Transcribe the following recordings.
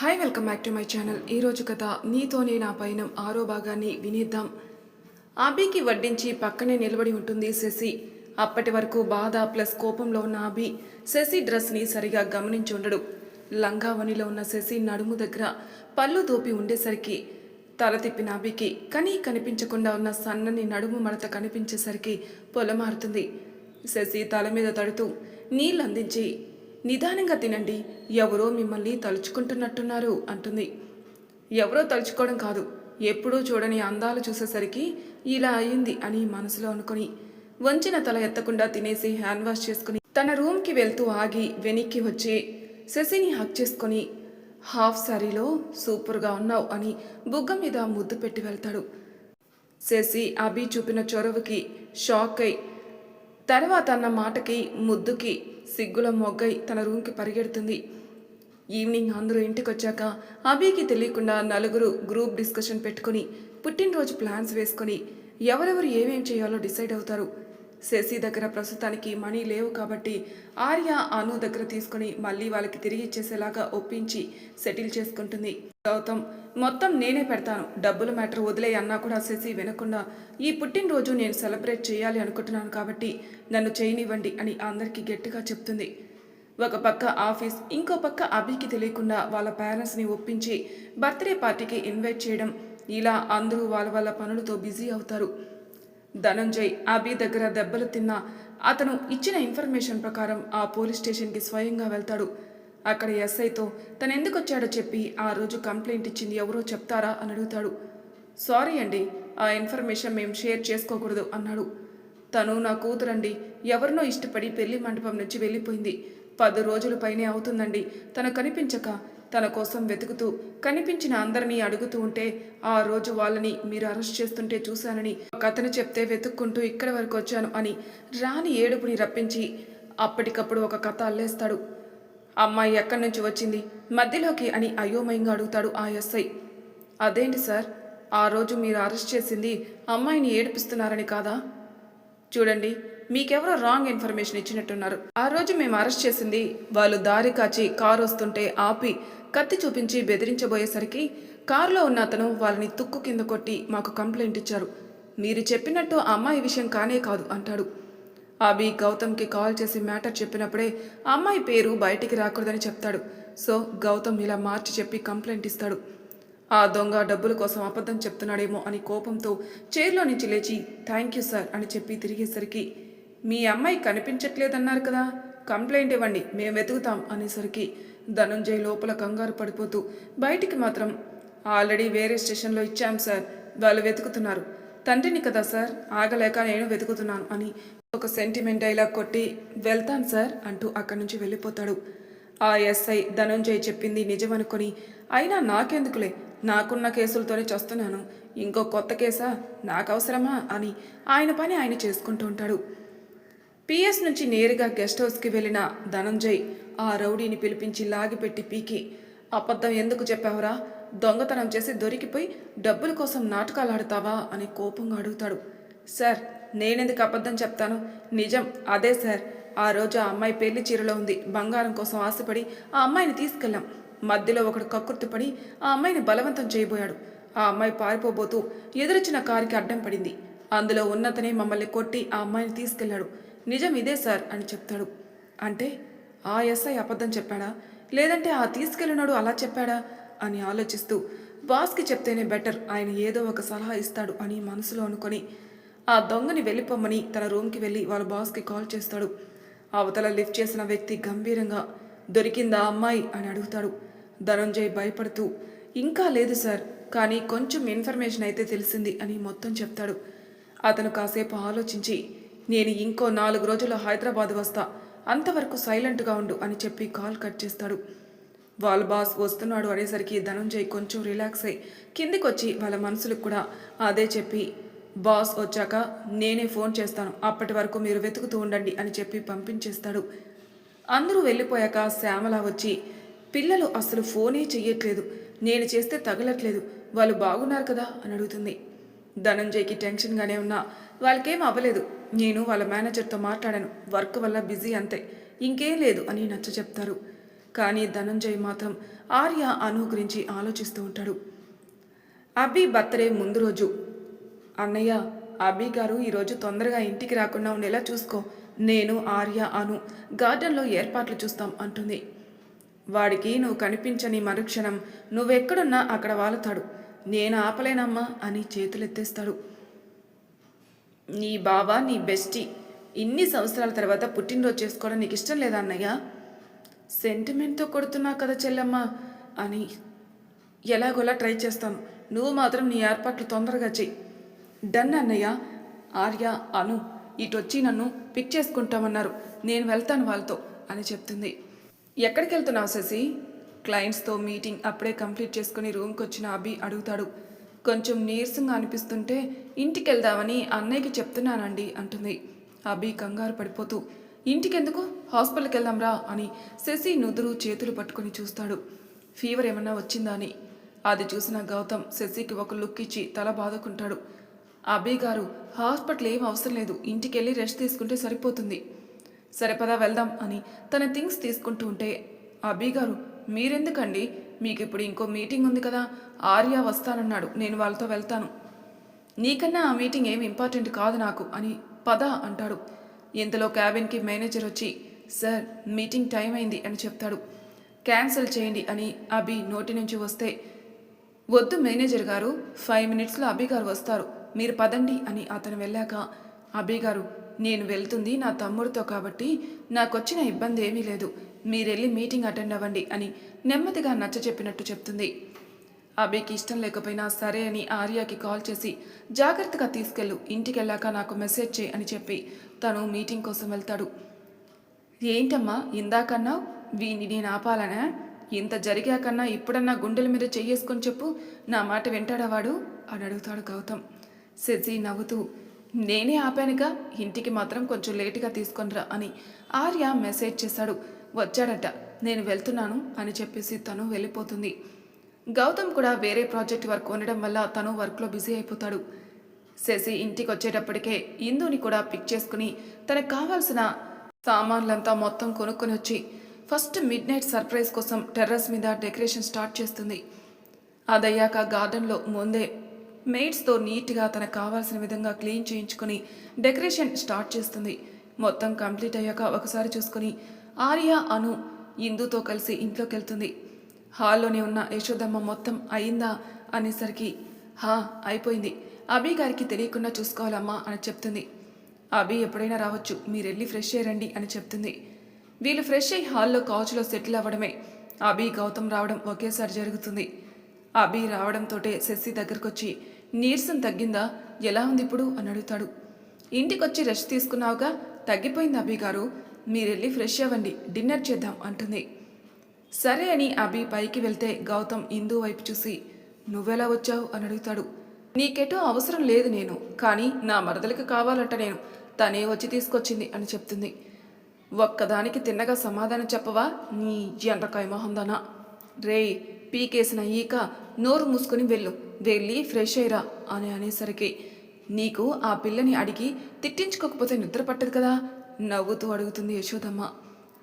Hi welcome back to my channel ఈరోజు కథ నీతోనే నా పయనం ఆరో భాగాన్ని వినేద్దాం. ఆబీకి వడ్డించి పక్కనే నిలబడి ఉంటుంది శశి. అప్పటి వరకు బాధ ప్లస్ కోపంలో ఉన్న అభి శశి డ్రెస్ని సరిగా గమనించి ఉండడు. లంగావనిలో ఉన్న శశి నడుము దగ్గర పళ్ళు దోపి ఉండేసరికి తల తిప్పిన అభికి కనీ కనిపించకుండా ఉన్న సన్నని నడుము మడత కనిపించేసరికి పొలమారుతుంది. శశి తల మీద తడుతూ నీళ్ళు అందించి నిదానంగా తినండి. ఎవరో మిమ్మల్ని తలుచుకుంటున్నట్టున్నారు అంటుంది. ఎవరో తలుచుకోవడం కాదు. ఎప్పుడూ చూడని అందాలు చూసేసరికి ఇలా అయింది అని మనసులో అనుకుని వంచిన తల ఎత్తకుండా తినేసి హ్యాండ్ వాష్ చేసుకుని తన రూమ్కి వెళ్తూ ఆగి వెనక్కి వచ్చి శశిని హక్ చేసుకొని హాఫ్ సారీలో సూపర్గా ఉన్నావు అని బుగ్గ మీద ముద్దు పెట్టి వెళ్తాడు. శశి అభి చూపిన చొరవకి షాక్ అయి తర్వాత అన్న మాటకి ముద్దుకి సిగ్గుల మొగ్గై తన రూమ్కి పరిగెడుతుంది. ఈవినింగ్ అందరూ ఇంటికి వచ్చాక అభికి తెలియకుండా నలుగురు గ్రూప్ డిస్కషన్ పెట్టుకుని పుట్టినరోజు ప్లాన్స్ వేసుకొని ఎవరెవరు ఏమేం చేయాలో డిసైడ్ అవుతారు. శశి దగ్గర ప్రస్తుతానికి మనీ లేవు కాబట్టి ఆర్య అను దగ్గర తీసుకొని మళ్ళీ వాళ్ళకి తిరిగి ఇచ్చేసేలాగా ఒప్పించి సెటిల్ చేసుకుంటుంది. గౌతమ్ మొత్తం నేనే పెడతాను. డబ్బుల మ్యాటర్ వదిలే అన్నా కూడా శశి వినకుండా ఈ పుట్టినరోజు నేను సెలబ్రేట్ చేయాలి అనుకుంటున్నాను కాబట్టి నన్ను చేయనివ్వండి అని అందరికీ గట్టిగా చెప్తుంది. ఒక పక్క ఆఫీస్ ఇంకో పక్క అభికి తెలియకుండా వాళ్ళ పేరెంట్స్ని ఒప్పించి బర్త్డే పార్టీకి ఇన్వైట్ చేయడం. ఇలా అందరూ వాళ్ళ వాళ్ళ పనులతో బిజీ అవుతారు. ధనంజయ్ అభి దగ్గర దెబ్బలు తిన్న అతను ఇచ్చిన ఇన్ఫర్మేషన్ ప్రకారం ఆ పోలీస్ స్టేషన్కి స్వయంగా వెళ్తాడు. అక్కడ ఎస్ఐతో తను ఎందుకు వచ్చాడో చెప్పి ఆ రోజు కంప్లైంట్ ఇచ్చింది ఎవరో చెప్తారా అని అడుగుతాడు. సారీ అండి ఆ ఇన్ఫర్మేషన్ మేము షేర్ చేసుకోకూడదు అన్నాడు. తను నా కూతురండి ఎవరినో ఇష్టపడి పెళ్ళి మండపం నుంచి వెళ్ళిపోయింది. పది రోజుల పైనే అవుతుందండి. తను కనిపించక తన కోసం వెతుకుతూ కనిపించిన అందరినీ అడుగుతూ ఉంటే ఆ రోజు వాళ్ళని మీరు అరెస్ట్ చేస్తుంటే చూశానని ఒక అతను చెప్తే వెతుక్కుంటూ ఇక్కడి వరకు వచ్చాను అని రాని ఏడుపుని రప్పించి అప్పటికప్పుడు ఒక కథ అల్లేస్తాడు. అమ్మాయి ఎక్కడి నుంచి వచ్చింది? మధ్యలోకి అని అయోమయంగా అడుగుతాడు ఆ ఎస్ఐ. అదేంటి సార్? ఆ రోజు మీరు అరెస్ట్ చేసింది అమ్మాయిని ఏడిపిస్తున్నారని కాదా? చూడండి మీకెవరో రాంగ్ ఇన్ఫర్మేషన్ ఇచ్చినట్టున్నారు. ఆ రోజు మేము అరెస్ట్ చేసింది వాళ్ళు దారి కాచి కారు వస్తుంటే ఆపి కత్తి చూపించి బెదిరించబోయేసరికి కారులో ఉన్న అతను వాళ్ళని తుక్కు కింద కొట్టి మాకు కంప్లైంట్ ఇచ్చారు. మీరు చెప్పినట్టు ఆ అమ్మాయి విషయం కానే కాదు అంటాడు. అభి గౌతమ్కి కాల్ చేసి మ్యాటర్ చెప్పినప్పుడే ఆ అమ్మాయి పేరు బయటికి రాకూడదని చెప్తాడు. సో గౌతమ్ ఇలా మార్చి చెప్పి కంప్లైంట్ ఇస్తాడు. ఆ దొంగ డబ్బుల కోసం అబద్ధం చెప్తున్నాడేమో అని కోపంతో చైర్లో నుంచి లేచి థ్యాంక్ యూ సార్ అని చెప్పి తిరిగేసరికి మీ అమ్మాయి కనిపించట్లేదన్నారు కదా కంప్లైంట్ ఇవ్వండి మేము వెతుకుతాం అనేసరికి ధనంజయ్ లోపల కంగారు పడిపోతూ బయటికి మాత్రం ఆల్రెడీ వేరే స్టేషన్లో ఇచ్చాం సార్. వాళ్ళు వెతుకుతున్నారు. తండ్రిని కదా సార్ ఆగలేక నేను వెతుకుతున్నాను అని ఒక సెంటిమెంట్ డైలాగ్ కొట్టి వెళ్తాను సార్ అంటూ అక్కడి నుంచి వెళ్ళిపోతాడు. ఆ ఎస్ఐ ధనంజయ్ చెప్పింది నిజమనుకొని అయినా నాకెందుకులే? నాకున్న కేసులతోనే చస్తున్నాను. ఇంకో కొత్త కేసా? నాకు అవసరమా అని ఆయన పని ఆయన చేసుకుంటూ ఉంటాడు. పిఎస్ నుంచి నేరుగా గెస్ట్ హౌస్కి వెళ్ళిన ధనంజయ్ ఆ రౌడీని పిలిపించి లాగిపెట్టి పీకి. అబద్ధం ఎందుకు చెప్పావురా? దొంగతనం చేసి దొరికిపోయి డబ్బుల కోసం నాటకాలు ఆడతావా అని కోపంగా అడుగుతాడు. సార్ నేనెందుకు అబద్ధం చెప్తాను? నిజం అదే సార్. ఆ రోజు ఆ అమ్మాయి పెళ్ళి చీరలో ఉంది. బంగారం కోసం ఆశపడి ఆ అమ్మాయిని తీసుకెళ్ళాం. మధ్యలో ఒకడు కక్కుర్తిపడి ఆ అమ్మాయిని బలవంతం చేయబోయాడు. ఆ అమ్మాయి పారిపోబోతూ ఎదురొచ్చిన కారుకి అడ్డం పడింది. అందులో ఉన్నతనే మమ్మల్ని కొట్టి ఆ అమ్మాయిని తీసుకెళ్ళాడు నిజం ఇదే సార్ అని చెప్తాడు. అంటే ఆ ఎస్ఐ అబద్ధం చెప్పాడా? లేదంటే ఆ తీసుకెళ్ళినాడు అలా చెప్పాడా? అని ఆలోచిస్తూ బాస్కి చెప్తేనే బెటర్ ఆయన ఏదో ఒక సలహా ఇస్తాడు అని మనసులో అనుకొని ఆ దొంగని వెళ్ళిపోమ్మని తన రూమ్కి వెళ్ళి వాళ్ళ బాస్కి కాల్ చేస్తాడు. అవతల లిఫ్ట్ చేసిన వ్యక్తి గంభీరంగా దొరికిందా అమ్మాయి? అని అడుగుతాడు. ధనంజయ్ భయపడుతూ ఇంకా లేదు సార్ కానీ కొంచెం ఇన్ఫర్మేషన్ అయితే తెలిసింది అని మొత్తం చెప్తాడు. అతను కాసేపు ఆలోచించి నేను ఇంకో నాలుగు రోజుల్లో హైదరాబాద్ వస్తా అంతవరకు సైలెంట్గా ఉండు అని చెప్పి కాల్ కట్ చేస్తాడు. వాళ్ళ బాస్ వస్తున్నాడు అనేసరికి ధనంజయ్ కొంచెం రిలాక్స్ అయి కిందికొచ్చి వాళ్ళ మనసులకు కూడా అదే చెప్పి బాస్ వచ్చాక నేనే ఫోన్ చేస్తాను. అప్పటి వరకు మీరు వెతుకుతూ ఉండండి అని చెప్పి పంపించేస్తాడు. అందరూ వెళ్ళిపోయాక శ్యామల వచ్చి పిల్లలు అసలు ఫోనే చెయ్యట్లేదు. నేను చేస్తే తగలట్లేదు. వాళ్ళు బాగున్నారు కదా అని అడుగుతుంది. ధనంజయ్కి టెన్షన్గానే ఉన్నా వాళ్ళకేం అవ్వలేదు. నేను వాళ్ళ మేనేజర్తో మాట్లాడాను. వర్క్ వల్ల బిజీ అంతే. ఇంకేం లేదు అని నచ్చ చెప్తారు. కానీ ధనంజయ్ మాత్రం ఆర్య అను గురించి ఆలోచిస్తూ ఉంటాడు. అబ్బి బర్త్డే ముందు రోజు. అన్నయ్య అబ్బీ గారు ఈరోజు తొందరగా ఇంటికి రాకుండా ఉండేలా చూసుకో. నేను ఆర్య అను గార్డెన్లో ఏర్పాట్లు చూస్తాం అంటుంది. వాడికి నువ్వు కనిపించని మరుక్షణం నువ్వెక్కడున్నా అక్కడ వాలుతాడు. నేను ఆపలేనమ్మా అని చేతులెత్తేస్తాడు. నీ బావ నీ బెస్టీ ఇన్ని సంవత్సరాల తర్వాత పుట్టినరోజు చేసుకోవడం నీకు ఇష్టం లేదా అన్నయ్య? సెంటిమెంట్తో కొడుతున్నా కదా చెల్లమ్మ అని ఎలాగోలా ట్రై చేస్తాను. నువ్వు మాత్రం నీ ఏర్పాట్లు తొందరగా చెయ్యి. డన్ అన్నయ్య. ఆర్య అను ఇటొచ్చి నన్ను పిక్ చేసుకుంటామన్నారు. నేను వెళ్తాను వాళ్ళతో అని చెప్తుంది. ఎక్కడికి వెళ్తున్నావు శశి క్లయింట్స్తో మీటింగ్ అప్పుడే కంప్లీట్ చేసుకుని రూమ్కి వచ్చిన అభి అడుగుతాడు. కొంచెం నీరసంగా అనిపిస్తుంటే ఇంటికి వెళ్దామని అన్నయ్యకి చెప్తున్నానండి అంటుంది. అభి కంగారు పడిపోతూ ఇంటికెందుకు? హాస్పిటల్కి వెళ్దాంరా అని శశి నుదురు చేతులు పట్టుకొని చూస్తాడు. ఫీవర్ ఏమన్నా వచ్చిందా అని. అది చూసిన గౌతమ్ శశికి ఒక లుక్ ఇచ్చి తల బాదుకుంటాడు. అభి గారు హాస్పిటల్ ఏం అవసరం లేదు. ఇంటికి వెళ్ళి రెస్ట్ తీసుకుంటే సరిపోతుంది. సరే పదా వెళ్దాం అని తన థింగ్స్ తీసుకుంటూ ఉంటే అభి గారు మీరెందుకండి? మీకు ఇప్పుడు ఇంకో మీటింగ్ ఉంది కదా ఆర్య వస్తానన్నాడు. నేను వాళ్ళతో వెళ్తాను. నీకన్నా ఆ మీటింగ్ ఏం ఇంపార్టెంట్ కాదు నాకు అని పద అంటాడు. ఇంతలో క్యాబిన్కి మేనేజర్ వచ్చి సార్ మీటింగ్ టైం అయింది అని చెప్తాడు. క్యాన్సిల్ చేయండి అని అభి నోటి నుంచి వస్తే వద్దు మేనేజర్ గారు ఫైవ్ మినిట్స్లో అభి గారు వస్తారు. మీరు పదండి అని అతను వెళ్ళాక అభి గారు నేను వెళ్తుంది నా తమ్ముడితో కాబట్టి నాకొచ్చిన ఇబ్బంది ఏమీ లేదు. మీరెళ్ళి మీటింగ్ అటెండ్ అవ్వండి అని నెమ్మదిగా నచ్చ చెప్పినట్టు చెప్తుంది. అభికి ఇష్టం లేకపోయినా సరే అని ఆర్యాకి కాల్ చేసి జాగ్రత్తగా తీసుకెళ్ళు ఇంటికి వెళ్ళాక నాకు మెసేజ్ చేయి అని చెప్పి తను మీటింగ్ కోసం వెళ్తాడు. ఏంటమ్మా ఇందాకన్నా వీని నేను ఆపాలనా? ఇంత జరిగాకన్నా ఇప్పుడన్నా గుండెల మీద చెయ్యేసుకొని చెప్పు నా మాట వింటాడా వాడు? అని అడుగుతాడు గౌతమ్. శశి నవ్వుతూ నేనే ఆపానుగా ఇంటికి మాత్రం కొంచెం లేటుగా తీసుకొనిరా అని ఆర్య మెసేజ్ చేశాడు. వచ్చాడట. నేను వెళ్తున్నాను అని చెప్పేసి తను వెళ్ళిపోతుంది. గౌతమ్ కూడా వేరే ప్రాజెక్ట్ వర్క్ ఉండడం వల్ల తను వర్క్లో బిజీ అయిపోతాడు. శశి ఇంటికి వచ్చేటప్పటికే ఇందుని కూడా పిక్ చేసుకుని తనకు కావాల్సిన సామాన్లంతా మొత్తం కొనుక్కొని వచ్చి ఫస్ట్ మిడ్ నైట్ సర్ప్రైజ్ కోసం టెర్రస్ మీద డెకరేషన్ స్టార్ట్ చేస్తుంది. అదయ్యాక గార్డెన్లో ముందే మెయిడ్స్తో నీట్గా తనకు కావాల్సిన విధంగా క్లీన్ చేయించుకొని డెకరేషన్ స్టార్ట్ చేస్తుంది. మొత్తం కంప్లీట్ అయ్యాక ఒకసారి చూసుకొని ఆర్య అను ఇందుతో కలిసి ఇంట్లోకి వెళ్తుంది హాల్లోనే ఉన్న యశోదమ్మ మొత్తం అయిందా అనేసరికి హా అయిపోయింది. అభి గారికి తెలియకుండా చూసుకోవాలమ్మా అని చెప్తుంది. అభి ఎప్పుడైనా రావచ్చు మీరెళ్ళి ఫ్రెష్ అయ్యరండి అని చెప్తుంది. వీళ్ళు ఫ్రెష్ అయ్యి హాల్లో కౌచ్లో సెటిల్ అవ్వడమే. అభి గౌతమ్ రావడం ఒకేసారి జరుగుతుంది. అభి రావడంతోటే శశి దగ్గరకొచ్చి నీరసం తగ్గిందా? ఎలా ఉంది ఇప్పుడు అని అడుగుతాడు. ఇంటికొచ్చి రెస్ట్ తీసుకున్నావుగా? తగ్గిపోయింది అభి గారు. మీరెళ్ళి ఫ్రెష్ అవ్వండి. డిన్నర్ చేద్దాం అంటుంది. సరే అని అభి పైకి వెళ్తే గౌతమ్ ఇందు వైపు చూసి నువ్వెలా వచ్చావు? అని అడుగుతాడు. నీకెటో అవసరం లేదు నేను కానీ నా మరదలికి కావాలంట నేను. తనే వచ్చి తీసుకొచ్చింది అని చెప్తుంది. ఒక్కదానికి తిన్నగా సమాధానం చెప్పవా? నీ ఎండ్రకాయ మొహందానా? రే పీకేసిన ఈక నోరు మూసుకుని వెళ్ళు. వెళ్ళి ఫ్రెష్ అయ్యరా అని అనేసరికి నీకు ఆ పిల్లని అడిగి తిట్టించుకోకపోతే నిద్ర పట్టదు కదా? నవ్వుతూ అడుగుతుంది యశోదమ్మ.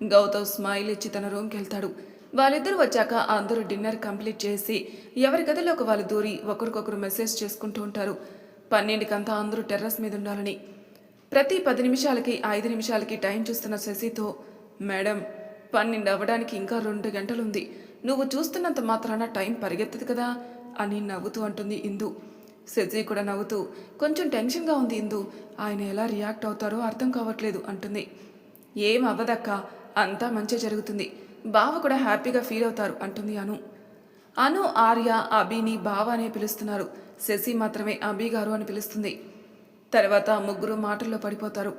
గౌతమ్ స్మైల్ ఇచ్చి తన రూమ్కి వెళ్తాడు. వాళ్ళిద్దరూ వచ్చాక అందరూ డిన్నర్ కంప్లీట్ చేసి ఎవరి గదిలోకి వాళ్ళు దూరి ఒకరికొకరు మెసేజ్ చేసుకుంటూ ఉంటారు. పన్నెండుకంతా అందరూ టెర్రస్ మీద ఉండాలని. ప్రతి పది నిమిషాలకి ఐదు నిమిషాలకి టైం చూస్తున్న శశితో మేడం పన్నెండు అవ్వడానికి ఇంకా రెండు గంటలుంది. నువ్వు చూస్తున్నంత మాత్రాన టైం పరిగెత్తదు కదా? అని నవ్వుతూ అంటుంది ఇందు. శశి కూడా నవ్వుతూ కొంచెం టెన్షన్గా ఉంది ఇందు. ఆయన ఎలా రియాక్ట్ అవుతారో అర్థం కావట్లేదు అంటుంది. ఏం అవ్వదక్క. అంతా మంచి జరుగుతుంది. బావ కూడా హ్యాపీగా ఫీల్ అవుతారు అంటుంది అను. అను ఆర్య అభిని బావ అనే పిలుస్తున్నారు. శశి మాత్రమే అభి గారు అని పిలుస్తుంది. తర్వాత ముగ్గురు మాటల్లో పడిపోతారు.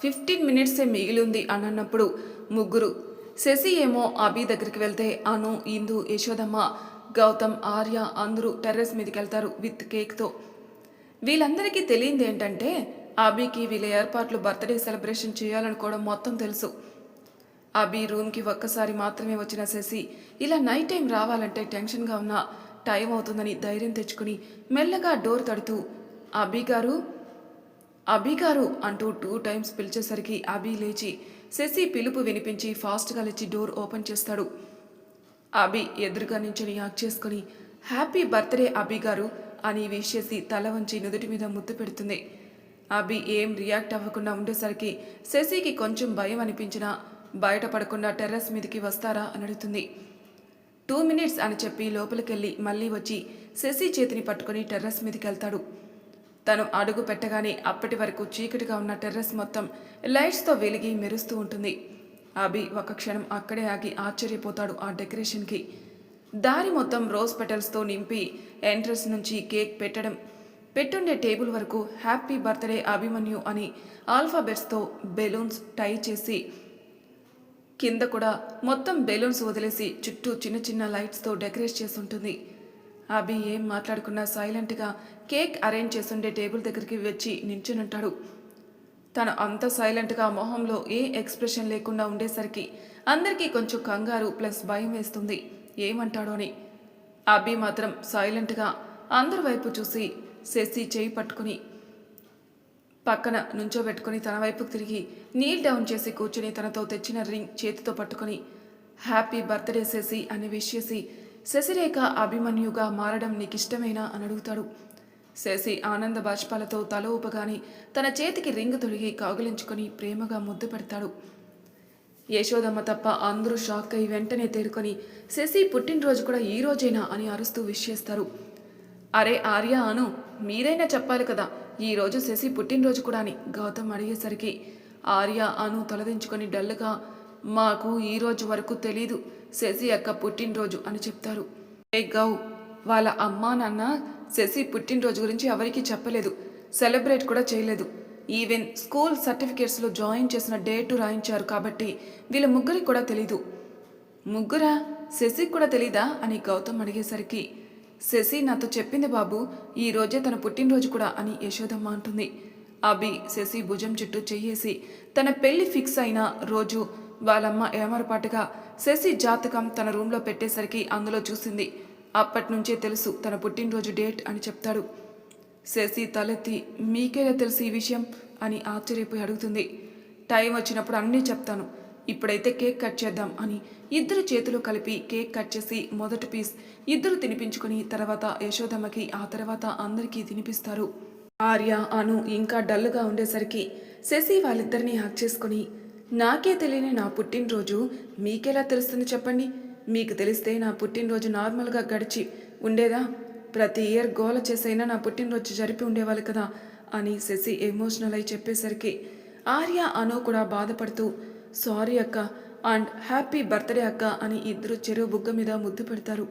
ఫిఫ్టీన్ మినిట్సే మిగిలింది అని అన్నప్పుడు ముగ్గురు శశి ఏమో అభి దగ్గరికి వెళ్తే అను ఇందు యశోదమ్మ గౌతమ్ ఆర్య అందరూ టెర్రస్ మీదకి వెళ్తారు విత్ కేక్తో. వీళ్ళందరికీ తెలియంది ఏంటంటే అబీకి వీళ్ళ ఏర్పాట్లు బర్త్డే సెలబ్రేషన్ చేయాలనుకోవడం మొత్తం తెలుసు. అబీ రూమ్కి ఒక్కసారి మాత్రమే వచ్చిన శశి ఇలా నైట్ టైం రావాలంటే టెన్షన్గా ఉన్న టైం అవుతుందని ధైర్యం తెచ్చుకుని మెల్లగా డోర్ తడుతూ అబీ గారు అబీ గారు అంటూ టూ టైమ్స్ పిలిచేసరికి అభి లేచి శశి పిలుపు వినిపించి ఫాస్ట్గా లేచి డోర్ ఓపెన్ చేస్తాడు. అభి ఎదురుగా నించుని యాక్ చేసుకుని హ్యాపీ బర్త్డే అభి గారు అని వేసేసి తల వంచి నుదుటి మీద ముద్దు పెడుతుంది. అభి ఏం రియాక్ట్ అవ్వకుండా ఉండేసరికి శశికి కొంచెం భయం అనిపించినా బయటపడకుండా టెర్రస్ మీదకి వస్తారా అని అడుగుతుంది. టూ మినిట్స్ అని చెప్పి లోపలికెళ్ళి మళ్ళీ వచ్చి శశి చేతిని పట్టుకుని టెర్రస్ మీదకి వెళ్తాడు తను అడుగు పెట్టగానే అప్పటి వరకు చీకటిగా ఉన్న టెర్రస్ మొత్తం లైట్స్తో వెలిగి మెరుస్తూ ఉంటుంది. అభి ఒక క్షణం అక్కడే ఆగి ఆశ్చర్యపోతాడు ఆ డెకరేషన్కి. దారి మొత్తం రోజ్ పెటల్స్తో నింపి ఎంట్రన్స్ నుంచి కేక్ పెట్టడం. పెట్టుండే టేబుల్ వరకు హ్యాపీ బర్త్డే అభిమన్యు అని ఆల్ఫాబెట్స్తో బెలూన్స్ టై చేసి కింద కూడా మొత్తం బెలూన్స్ వదిలేసి చుట్టూ చిన్న చిన్న లైట్స్తో డెకరేట్ చేసి ఉంటుంది అభి ఏం మాట్లాడుకున్నా సైలెంట్గా కేక్ అరేంజ్ చేసుండే టేబుల్ దగ్గరికి వచ్చి నించునుంటాడు. తను అంత సైలెంట్గా మొహంలో ఏ ఎక్స్ప్రెషన్ లేకుండా ఉండేసరికి అందరికీ కొంచెం కంగారు ప్లస్ భయం వేస్తుంది. ఏమంటాడో అని. అభి మాత్రం సైలెంట్గా అందరి వైపు చూసి శశి చేయి పట్టుకుని పక్కన నుంచోబెట్టుకుని తన వైపుకు తిరిగి నీల్ డౌన్ చేసి కూర్చుని తనతో తెచ్చిన రింగ్ చేతితో పట్టుకుని హ్యాపీ బర్త్డే శశి అని విష్ చేసి శశిరేఖ అభిమన్యుగా మారడం నీకు ఇష్టమేనా అని అడుగుతాడు. శశి ఆనంద బాష్పాలతో తల ఊపగాని తన చేతికి రింగ్ తొలిగి కాగులించుకొని ప్రేమగా ముద్దు పెడతాడు. యశోదమ్మ తప్ప అందరూ షాక్ అయి వెంటనే తేరుకొని శశి పుట్టినరోజు కూడా ఈ రోజేనా అని అరుస్తూ విష్ చేస్తారు. అరే ఆర్య అను మీరైనా చెప్పాలి కదా ఈ రోజు శశి పుట్టినరోజు కూడా అని గౌతమ్ అడిగేసరికి ఆర్య అను తలదించుకొని డల్లుగా మాకు ఈ రోజు వరకు తెలీదు శశి అక్క పుట్టినరోజు అని చెప్తారు. ఏ గౌ వాళ్ళ అమ్మా నాన్న శశి పుట్టినరోజు గురించి ఎవరికీ చెప్పలేదు. సెలబ్రేట్ కూడా చేయలేదు. ఈవెన్ స్కూల్ సర్టిఫికేట్స్లో జాయిన్ చేసిన డేటు రాయించారు కాబట్టి వీళ్ళ ముగ్గురికి కూడా తెలీదు. ముగ్గురా? శశికి కూడా తెలీదా? అని గౌతమ్ అడిగేసరికి శశి నాతో చెప్పింది బాబు ఈ రోజే తన పుట్టినరోజు కూడా అని యశోదమ్మ అంటుంది. అభి శశి భుజం చుట్టూ చెయ్యేసి తన పెళ్ళి ఫిక్స్ అయిన రోజు వాళ్ళమ్మ ఏమరపాటుగా శశి జాతకం తన రూమ్లో పెట్టేసరికి అందులో చూసింది. అప్పటి నుంచే తెలుసు తన పుట్టినరోజు డేట్ అని చెప్తాడు. శశి తలెత్తి మీకేలా తెలుసు ఈ విషయం? అని ఆశ్చర్యపోయి అడుగుతుంది. టైం వచ్చినప్పుడు అన్నీ చెప్తాను. ఇప్పుడైతే కేక్ కట్ చేద్దాం అని ఇద్దరు చేతులు కలిపి కేక్ కట్ చేసి మొదటి పీస్ ఇద్దరు తినిపించుకుని తర్వాత యశోదమ్మకి ఆ తర్వాత అందరికీ తినిపిస్తారు. ఆర్య అను ఇంకా డల్లుగా ఉండేసరికి శశి వాళ్ళిద్దరిని హ్యాక్ చేసుకుని నాకే తెలియని నా పుట్టినరోజు మీకెలా తెలుస్తుంది చెప్పండి? మీకు తెలిస్తే నా పుట్టినరోజు నార్మల్గా గడిచి ఉండేదా? ప్రతి ఇయర్ గోల చేసైనా నా పుట్టినరోజు జరిపి ఉండేవాళ్ళు కదా? అని శశి ఎమోషనల్ అయి చెప్పేసరికి ఆర్య అను కూడా బాధపడుతూ సారీ అక్క అండ్ హ్యాపీ బర్త్డే అక్క అని ఇద్దరు చెరువు బుగ్గ మీద ముద్దు పెడతారు.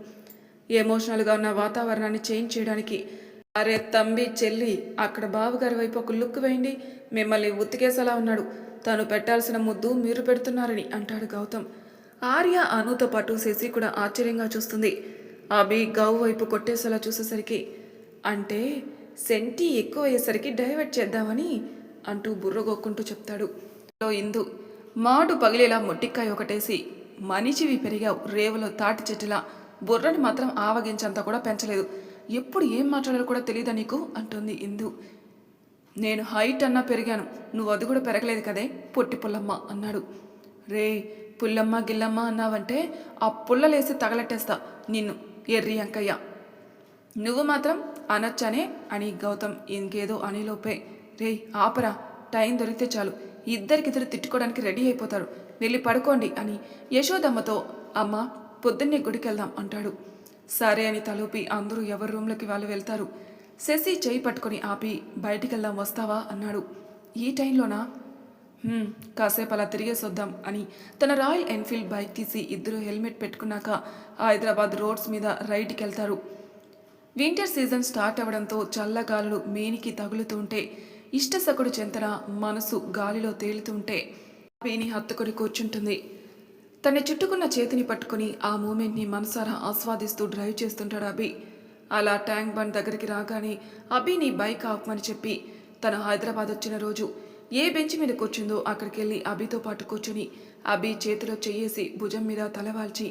ఎమోషనల్గా ఉన్న వాతావరణాన్ని చేంజ్ చేయడానికి అరే తంబి చెల్లి అక్కడ బావగారి వైపు ఒక లుక్ వేయండి మిమ్మల్ని ఉతికేసేలా ఉన్నాడు. తను పెట్టాల్సిన ముద్దు మీరు పెడుతున్నారని అంటాడు గౌతమ్. ఆర్య అనుతో పాటు శశి కూడా ఆశ్చర్యంగా చూస్తుంది. అభి గౌ వైపు కొట్టేసేలా చూసేసరికి అంటే సెంటి ఎక్కువ అయ్యేసరికి డైవర్ట్ చేద్దామని అంటూ బుర్రగొక్కుంటూ చెప్తాడు. ఇందు మాడు పగిలేలా మొట్టికాయ ఒకటేసి మనిషివి పెరిగావు రేవులో తాటి చెట్టులా బుర్రని మాత్రం ఆవగించంత కూడా పెంచలేదు. ఎప్పుడు ఏం మాట్లాడాలో కూడా తెలియదా నీకు? అంటుంది ఇందు. నేను హైట్ అన్నా పెరిగాను నువ్వు అది కూడా పెరగలేదు కదే పొట్టి పుల్లమ్మ అన్నాడు. రే పుల్లమ్మ గిల్లమ్మ అన్నావంటే ఆ పుల్లలేసి తగలెట్టేస్తా నిన్ను ఎర్రి అంకయ్య. నువ్వు మాత్రం అనొచ్చనే అని గౌతమ్ ఇంకేదో అనిలోపే. రే ఆపరా టైం దొరికితే చాలు. ఇద్దరికిద్దరు తిట్టుకోవడానికి రెడీ అయిపోతారు. వెళ్ళి పడుకోండి అని యశోదమ్మతో అమ్మ పొద్దున్నే గుడికెళ్దాం అంటాడు. సరే అని తలూపి అందరూ ఎవరి రూమ్లోకి వాళ్ళు వెళ్తారు. శశి చేయి పట్టుకొని ఆపి బయటికెళ్దాం వస్తావా అన్నాడు. ఈ టైంలోనా? కాసేపు అలా తిరిగేసొద్దాం అని. తన రాయల్ ఎన్ఫీల్డ్ బైక్ తీసి ఇద్దరు హెల్మెట్ పెట్టుకున్నాక హైదరాబాద్ రోడ్స్ మీద రైడ్కి వెళ్తారు వింటర్ సీజన్ స్టార్ట్ అవ్వడంతో చల్లగాలులు మేనికి తగులుతుంటే ఇష్టసకుడు చెంతన మనసు గాలిలో తేలుతుంటే వీని హత్తుకొని కూర్చుంటుంది. తన చుట్టుకున్న చేతిని పట్టుకుని ఆ మూమెంట్ని మనసారా ఆస్వాదిస్తూ డ్రైవ్ చేస్తుంటాడు అభి. అలా ట్యాంక్ బండ్ దగ్గరికి రాగానే అభిని బైక్ ఆపమని చెప్పి తను హైదరాబాద్ వచ్చిన రోజు ఏ బెంచ్ మీద కూర్చుందో అక్కడికి వెళ్ళి అభితో పాటు కూర్చుని అభి చేతిలో చెయ్యేసి భుజం మీద తలవాల్చి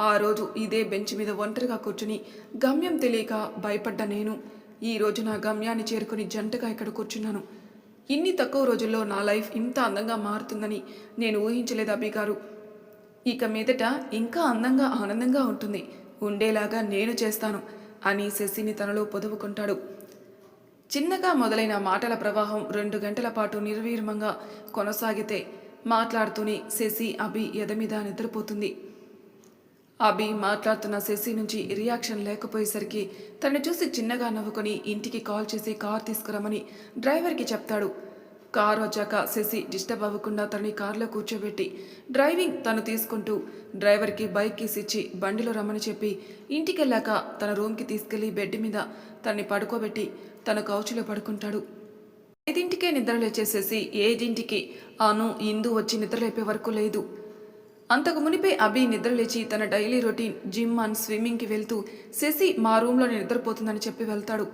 ఆ రోజు ఇదే బెంచ్ మీద ఒంటరిగా కూర్చుని గమ్యం తెలియక భయపడ్డ నేను. ఈ రోజు నా గమ్యాన్ని చేరుకుని జంటగా ఇక్కడ కూర్చున్నాను. ఇన్ని తక్కువ రోజుల్లో నా లైఫ్ ఇంత అందంగా మారుతుందని నేను ఊహించలేదు అభి గారు. ఇక మీదట ఇంకా అందంగా ఆనందంగా ఉంటుంది. ఉండేలాగా నేను చేస్తాను అని శశిని తనలో పొదువుకుంటాడు చిన్నగా మొదలైన మాటల ప్రవాహం రెండు గంటల పాటు నిర్వీర్మంగా కొనసాగితే మాట్లాడుతూనే శశి అభి ఎదమీద నిద్రపోతుంది. అభి మాట్లాడుతున్న శశి నుంచి రియాక్షన్ లేకపోయేసరికి తనని చూసి చిన్నగా నవ్వుకొని ఇంటికి కాల్ చేసి కార్ తీసుకురమని డ్రైవర్కి చెప్తాడు. కార్ వచ్చాక శశి డిస్టర్బ్ అవ్వకుండా తనని కారులో కూర్చోబెట్టి డ్రైవింగ్ తను తీసుకుంటూ డ్రైవర్కి బైక్ కీస్ ఇచ్చి బండిలో రమ్మని చెప్పి ఇంటికెళ్ళాక తన రూమ్కి తీసుకెళ్ళి బెడ్ మీద తనని పడుకోబెట్టి తన కౌచులో పడుకుంటాడు. ఏదింటికే నిద్రలేచేసేసి ఏదింటికి ఆను ఇందు వచ్చి నిద్రలేపే వరకు లేదు. అంతకు మునిపే అభి నిద్రలేచి తన డైలీ రొటీన్ జిమ్ అండ్ స్విమ్మింగ్కి వెళ్తూ శశి మా రూమ్లో నిద్రపోతుందని చెప్పి వెళ్తాడు.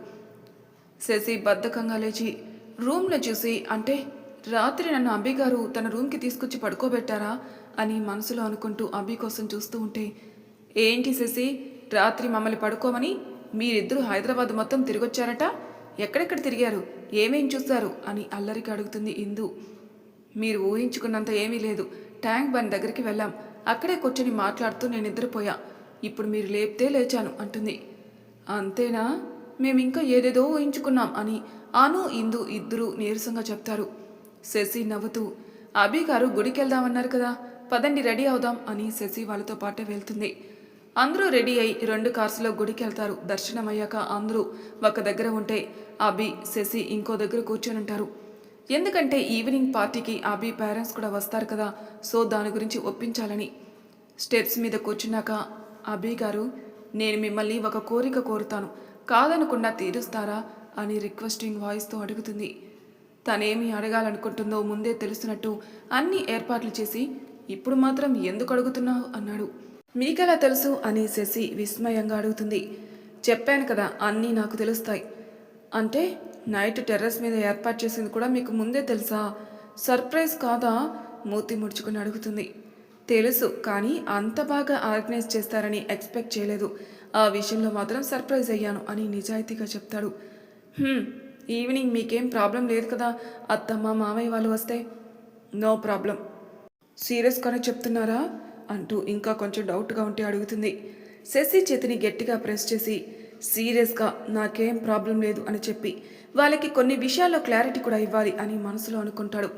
శశి బద్ధకంగా లేచి రూమ్లో చూసి అంటే రాత్రి నన్ను అభి గారు తన రూమ్కి తీసుకొచ్చి పడుకోబెట్టారా? అని మనసులో అనుకుంటూ అభి కోసం చూస్తూ ఉంటే ఏంటి శశి రాత్రి మమ్మల్ని పడుకోమని మీరిద్దరూ హైదరాబాద్ మొత్తం తిరిగొచ్చారట? ఎక్కడెక్కడ తిరిగారు? ఏమేం చూస్తారు అని అల్లరికి అడుగుతుంది ఇందు. మీరు ఊహించుకున్నంత ఏమీ లేదు. ట్యాంక్ బండ్ దగ్గరికి వెళ్ళాం. అక్కడే కూర్చొని మాట్లాడుతూ నేను నిద్రపోయా. ఇప్పుడు మీరు లేపితే లేచాను అంటుంది. అంతేనా? మేమింకా ఏదేదో ఊహించుకున్నాం అని అను ఇందు ఇద్దరు నీరసంగా చెప్తారు. శశి నవ్వుతూ అభి గారు గుడికి వెళ్దామన్నారు కదా పదండి రెడీ అవుదాం అని శశి వాళ్ళతో పాటే వెళ్తుంది. అందరూ రెడీ అయి రెండు కార్స్లో గుడికెళ్తారు. దర్శనమయ్యాక దర్శనం అయ్యాక అందరూ ఒక దగ్గర ఉంటే అభి శశి ఇంకో దగ్గర కూర్చొని ఉంటారు. ఎందుకంటే ఈవినింగ్ పార్టీకి అభి పేరెంట్స్ కూడా వస్తారు కదా సో దాని గురించి ఒప్పించాలని. స్టెప్స్ మీద కూర్చున్నాక అభి గారు నేను మిమ్మల్ని ఒక కోరిక కోరుతాను. కాదనకుండా తీరుస్తారా అని రిక్వెస్టింగ్ వాయిస్తో అడుగుతుంది. తనేమి అడగాలనుకుంటుందో ముందే తెలుస్తున్నట్టు అన్ని ఏర్పాట్లు చేసి ఇప్పుడు మాత్రం ఎందుకు అడుగుతున్నావు? అన్నాడు. మీకెలా తెలుసు? అని శశి విస్మయంగా అడుగుతుంది. చెప్పాను కదా అన్నీ నాకు తెలుస్తాయి. అంటే నైట్ టెర్రస్ మీద ఏర్పాటు చేసింది కూడా మీకు ముందే తెలుసా? సర్ప్రైజ్ కాదా? మూతి ముడుచుకుని అడుగుతుంది. తెలుసు కానీ అంత బాగా ఆర్గనైజ్ చేస్తారని ఎక్స్పెక్ట్ చేయలేదు. ఆ విషయంలో మాత్రం సర్ప్రైజ్ అయ్యాను అని నిజాయితీగా చెప్తాడు. ఈవినింగ్ మీకేం ప్రాబ్లం లేదు కదా? అత్తమ్మ మామయ్య వాళ్ళు వస్తే? No problem. సీరియస్గానే చెప్తున్నారా? అంటూ ఇంకా కొంచెం డౌట్గా ఉంటే అడుగుతుంది. శశి చేతిని గట్టిగా ప్రెస్ చేసి సీరియస్గా నాకేం ప్రాబ్లం లేదు అని చెప్పి వాళ్ళకి కొన్ని విషయాల్లో క్లారిటీ కూడా ఇవ్వాలి అని మనసులో అనుకుంటాడు.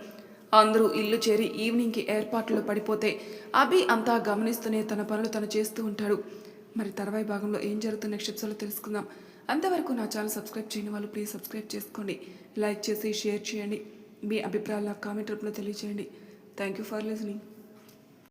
అందరూ ఇల్లు చేరి ఈవినింగ్కి ఏర్పాట్లు పడిపోతే అభి అంతా గమనిస్తూనే తన పనులు తను చేస్తూ ఉంటాడు. మరి తర్వాయి భాగంలో ఏం జరుగుతున్న నెక్స్ట్ ఎపిసోడ్లో తెలుసుకుందాం. అంతవరకు నా ఛానల్ సబ్స్క్రైబ్ చేయని వాళ్ళు ప్లీజ్ సబ్స్క్రైబ్ చేసుకోండి. లైక్ చేసి షేర్ చేయండి. మీ అభిప్రాయాలు నాకు కామెంట్ రూపంలో తెలియజేయండి థ్యాంక్ యూ ఫర్ లిసనింగ్